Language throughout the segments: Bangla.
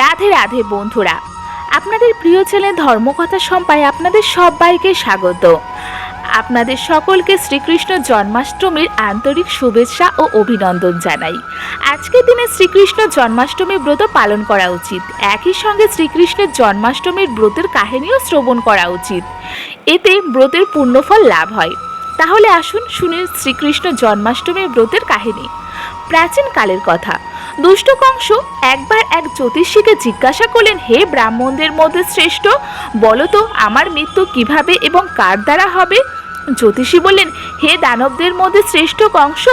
রাধে রাধে বন্ধুরা, আপনাদের প্রিয় ছেলে ধর্মকথা সম্পায় আপনাদের সবাইকে স্বাগত। আপনাদের সকলকে শ্রীকৃষ্ণ জন্মাষ্টমীর আন্তরিক শুভেচ্ছা ও অভিনন্দন জানাই। আজকের দিনে শ্রীকৃষ্ণ জন্মাষ্টমী ব্রত পালন করা উচিত। একই সঙ্গে শ্রীকৃষ্ণের জন্মাষ্টমীর ব্রতের কাহিনীও শ্রবণ করা উচিত। এতে ব্রতের পুণ্যফল লাভ হয়। তাহলে আসুন শুনি শ্রীকৃষ্ণ জন্মাষ্টমীর ব্রতের কাহিনী। প্রাচীন কালের কথা। দুষ্ট কংস একবার এক জ্যোতিষীকে জিজ্ঞাসা করলেন, হে ব্রাহ্মণদের মধ্যে শ্রেষ্ঠ? বলো তো, আমার মৃত্যু কীভাবে এবং কার দ্বারা হবে? জ্যোতিষী বললেন, হে দানবদের মধ্যে শ্রেষ্ঠ কংস?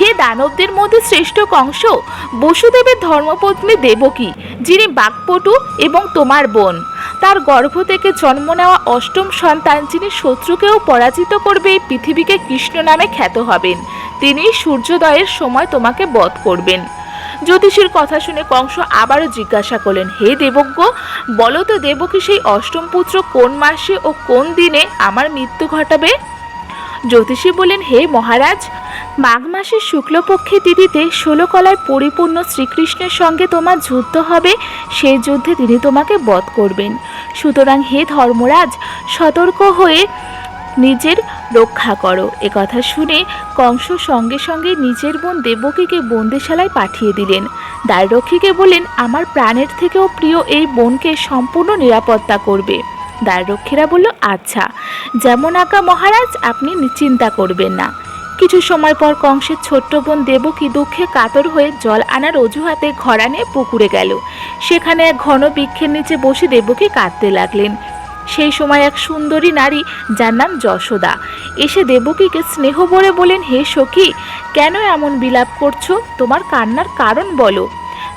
হে দানবদের মধ্যে শ্রেষ্ঠ কংস? বসুদেবের ধর্মপত্নী দেবকী, যিনি বাকপটু এবং তোমার বোন। তার গর্ভ থেকে জন্ম নেওয়া অষ্টম সন্তান, যিনি শত্রুকেও পরাজিত করবে পৃথিবীকে কৃষ্ণ নামে খ্যাত হবেন। তিনি সূর্যোদয়ের সময় তোমাকে বধ করবেন। জ্যোতিষীর কথা শুনে কংস আবারও জিজ্ঞাসা করলেন, হে দেবজ্ঞ, বলো তো দেবকী সেই অষ্টম পুত্র কোন মাসে ও কোন দিনে আমার মৃত্যু ঘটাবে? জ্যোতিষী বলেন হে মহারাজ, মাঘ মাসের শুক্লপক্ষে তিথিতে ষোলো কলায় পরিপূর্ণ শ্রীকৃষ্ণের সঙ্গে তোমার যুদ্ধ হবে সেই যুদ্ধে তিনি তোমাকে বধ করবেন। সুতরাং হে ধর্মরাজ, সতর্ক হয়ে নিজের রক্ষা করো। কথা শুনে কংস সঙ্গে সঙ্গে নিজের বোন দেবকীকে বন্দিশালায় পাঠিয়ে দিলেন। দ্বাররক্ষীকে বললেন, আমার প্রাণের থেকেও প্রিয় এই বোনকে সম্পূর্ণ নিরাপত্তা করবে। দ্বাররক্ষীরা বলল আচ্ছা যেমন আঁকা মহারাজ, আপনি চিন্তা করবেন না। কিছু সময় পর কংসের ছোট্ট বোন দেবকী দুঃখে কাতর হয়ে জল আনার অজুহাতে ঘরা নিয়ে পুকুরে গেল। সেখানে এক ঘন বৃক্ষের নিচে বসে দেবকী কাঁদতে লাগলেন। সেই সময় এক সুন্দরী নারী, যার নাম যশোদা, এসে দেবকীকে স্নেহ ভরে বলেন, হে সখী, কেন এমন বিলাপ করছ? তোমার কান্নার কারণ বলো।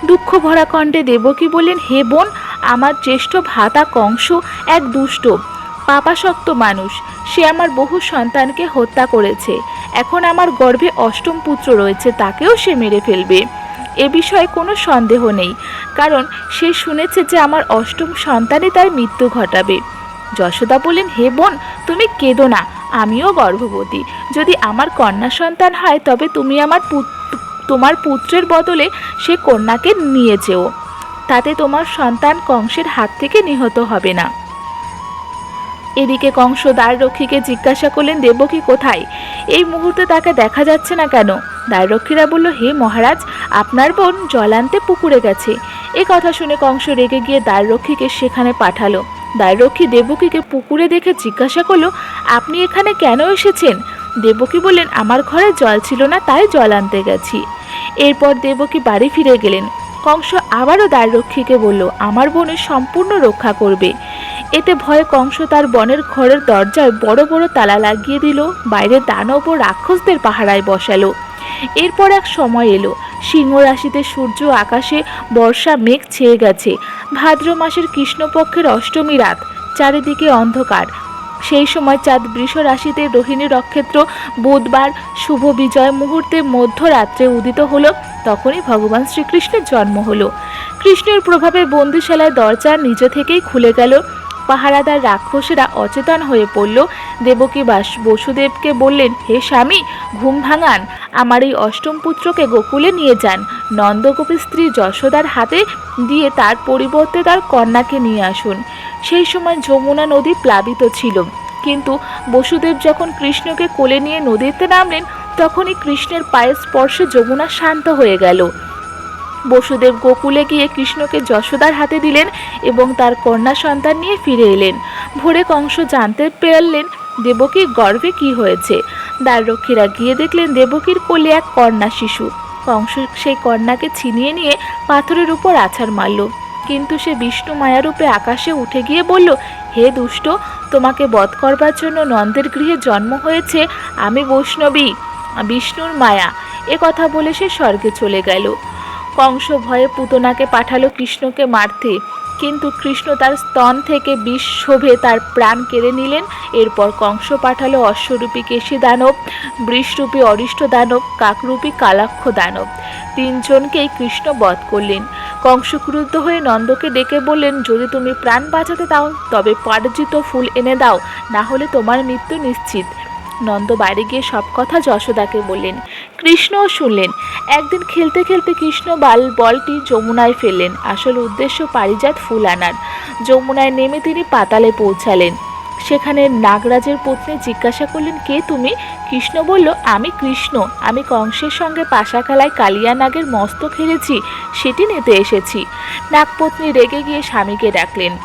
দুঃখ ভরা কণ্ঠে দেবকী বলেন, হে বোন, আমার জ্যেষ্ঠ ভাতা কংস এক দুষ্ট, পাপাসক্ত মানুষ। সে আমার বহু সন্তানকে হত্যা করেছে। এখন আমার গর্ভে অষ্টম পুত্র রয়েছে, তাকেও সে মেরে ফেলবে। এ বিষয়ে কোনো সন্দেহ নেই, কারণ সে শুনেছে যে আমার অষ্টম সন্তানে তার মৃত্যু ঘটাবে। যশোদা বললেন, হে বোন, তুমি কেঁদো না, আমিও গর্ভবতী। যদি আমার কন্যা সন্তান হয়, তবে তুমি আমার তোমার পুত্রের বদলে সে কন্যাকে নিয়ে যেও। তাতে তোমার সন্তান কংসের হাত থেকে নিহত হবে না। এদিকে কংস দ্বাররক্ষীকে জিজ্ঞাসা করলেন, দেবকী কোথায়? এই মুহূর্তে তাকে দেখা যাচ্ছে না কেন? দ্বাররক্ষীরা বলল, হে মহারাজ, আপনার বোন জল আনতে পুকুরে গেছে। এ কথা শুনে কংস রেগে গিয়ে দ্বাররক্ষীকে সেখানে পাঠালো। দ্বাররক্ষী দেবকীকে পুকুরে দেখে জিজ্ঞাসা করল, আপনি এখানে কেন এসেছেন? দেবকী বললেন, আমার ঘরে জল ছিল না, তাই জল আনতে গেছি। এরপর দেবকী বাড়ি ফিরে গেলেন। কংস আবারও দ্বাররক্ষীকে বলল, আমার বোনের সম্পূর্ণ রক্ষা করবে। এতে ভয়ে কংস তার বনের ঘরের দরজায় বড় বড় তালা লাগিয়ে দিল, বাইরে দানব ও রাক্ষসদের পাহারায় বসালো। এরপর এক সময় এলো, সিংহ রাশিতে সূর্য আকাশে বর্ষা মেঘ ছেয়ে গেছে। ভাদ্র মাসের কৃষ্ণপক্ষের অষ্টমী রাত, চারিদিকে অন্ধকার। সেই সময় চাঁদ বৃষ রাশিতে রোহিণী নক্ষত্র বুধবার শুভ বিজয় মুহূর্তে মধ্যরাত্রে উদিত হলো, তখনই ভগবান শ্রীকৃষ্ণের জন্ম হলো। কৃষ্ণের প্রভাবে বন্দিশালায় দরজা নিজ থেকেই খুলে গেল। পাহারাদার রাক্ষসেরা অচেতন হয়ে পড়ল। দেবকী বাস বসুদেবকে বললেন, হে স্বামী, ঘুম ভাঙান। আমার এই অষ্টম পুত্রকে গোকুলে নিয়ে যান। নন্দগোপীর স্ত্রী যশোদার হাতে দিয়ে তার পরিবর্তে তার কন্যাকে নিয়ে আসুন। সেই সময় যমুনা নদী প্লাবিত ছিল। কিন্তু বসুদেব যখন কৃষ্ণকে কোলে নিয়ে নদীতে নামলেন, তখনই কৃষ্ণের পায়ের স্পর্শে যমুনা শান্ত হয়ে গেল। বসুদেব গোকুলে গিয়ে কৃষ্ণকে যশোদার হাতে দিলেন এবং তার কন্যা সন্তান নিয়ে ফিরে এলেন। ভোরে কংস জানতে পারলেন দেবকীর গর্ভে কি হয়েছে? দ্বাররক্ষীরা গিয়ে দেখলেন দেবকীর কোলে এক কন্যা শিশু। কংস সেই কন্যাকে ছিনিয়ে নিয়ে পাথরের উপর আছাড় মারল। কিন্তু সে বিষ্ণু মায়ারূপে আকাশে উঠে গিয়ে বলল, হে দুষ্ট, তোমাকে বধ করবার জন্য নন্দের গৃহে জন্ম হয়েছে আমি বৈষ্ণবী, বিষ্ণুর মায়া। এ কথা বলে সে স্বর্গে চলে গেল। কংস ভয়ে পুতনাকে পাঠালো কৃষ্ণকে মারতে। কিন্তু কৃষ্ণ তার স্তন থেকে বিষ শোভে তার প্রাণ কেড়ে নিলেন। এরপর কংস পাঠালো অশ্বরূপী কেশী দানব, বৃষরূপী অরিষ্ট দানব, কাকরূপী কালাক্ষ দানব। তিনজনকেই কৃষ্ণ বধ করলেন। কংস ক্রুদ্ধ হয়ে নন্দকে ডেকে বললেন, যদি তুমি প্রাণ বাঁচাতে দাও, তবে পারজিত ফুল এনে দাও, না হলে তোমার মৃত্যু নিশ্চিত। নন্দ বাড়ি গিয়ে সব কথা যশোদাকে বললেন। কৃষ্ণও শুনলেন। একদিন খেলতে খেলতে কৃষ্ণ বাল, বলটি যমুনায় ফেললেন। আসল উদ্দেশ্য পারিজাত ফুল আনার। যমুনায় নেমে তিনি পাতালে পৌঁছালেন। সেখানে নাগরাজের পত্নী জিজ্ঞাসা করলেন, কে তুমি? কৃষ্ণ বলল, আমি কৃষ্ণ। আমি কংসের সঙ্গে পাশা খেলায় কালিয়া নাগের মস্তক হেরেছি, সেটি নিতে এসেছি। নাগপত্নী রেগে গিয়ে স্বামীকে ডাকলেন।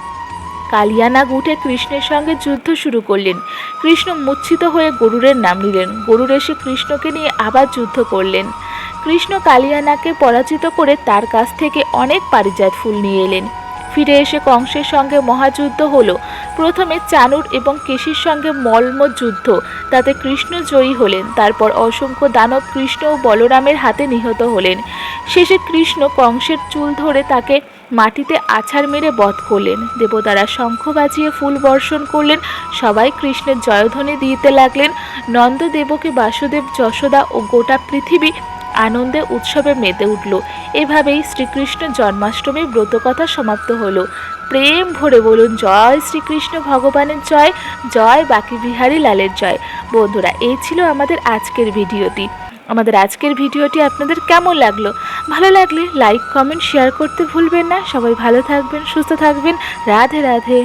কালিয়ানাগ উঠে কৃষ্ণের সঙ্গে যুদ্ধ শুরু করলেন। কৃষ্ণ মূর্ছিত হয়ে গরুরের নাম নিলেন। গরুর এসে কৃষ্ণকে নিয়ে আবার যুদ্ধ করলেন। কৃষ্ণ কালিয়ানাকে পরাজিত করে তার কাছ থেকে অনেক পারিজাত ফুল নিয়ে এলেন। ফিরে এসে কংসের সঙ্গে মহাযুদ্ধ হলো। প্রথমে চানুর এবং কেশির সঙ্গে মল্ম যুদ্ধ, তাতে কৃষ্ণ জয়ী হলেন, তারপর অসংখ্য দানব কৃষ্ণ ও বলরামের হাতে নিহত হলেন। শেষে কৃষ্ণ কংসের চুল ধরে তাকে মাটিতে আছাড় মেরে বধ করলেন। দেবতারা শঙ্খ বাজিয়ে ফুল বর্ষণ করলেন, সবাই কৃষ্ণের জয়ধ্বনি দিতে লাগলেন। নন্দদেবকে বাসুদেব, যশোদা ও গোটা পৃথিবী আনন্দে উৎসবে মেতে উঠল। এভাবেই শ্রীকৃষ্ণ জন্মাষ্টমীর ব্রতকথা সমাপ্ত হলো। প্রেম ভরে বলুন, জয় শ্রীকৃষ্ণ ভগবানের জয় জয় বাকি বিহারী লালের জয়। বন্ধুরা, এই ছিল আমাদের আজকের ভিডিওটি। আমাদের আজকের ভিডিওটি আপনাদের কেমন লাগল? ভালো লাগলে লাইক, কমেন্ট, শেয়ার করতে ভুলবেন না। সবাই ভালো থাকবেন, সুস্থ থাকবেন। রাধে রাধে।